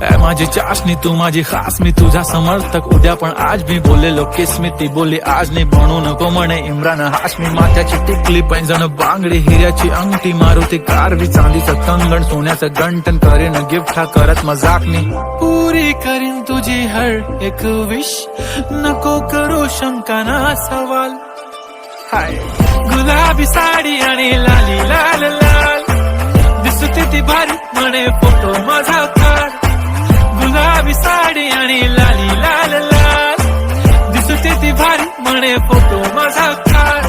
माझी चाशणी तू माझी खास मी तुझा समर्थक. उद्या पण आज मी बोललेलो किस मी ती बोलली आज नाही बनू नको म्हणे इम्रान हाशमी माथ्याची टिकली पैंजण बांगडी हिऱ्याची अंगठी मारुती कारवी. चांदीचं कंगण सोन्याचं गंटन करीन गिफ्ट हा करत मजाक मी. पुरी करीन तुझी हर एक विश नको करू शंका ना सवाल. हाय. गुलाबी साडी आणि लाली लाल लाल. दिसते ती भारी म्हणे फोटो माझा काढ गुलाबी साडी आणि लाली लाल लाल. दिसते ती भारी म्हणे फोटो माझा काढ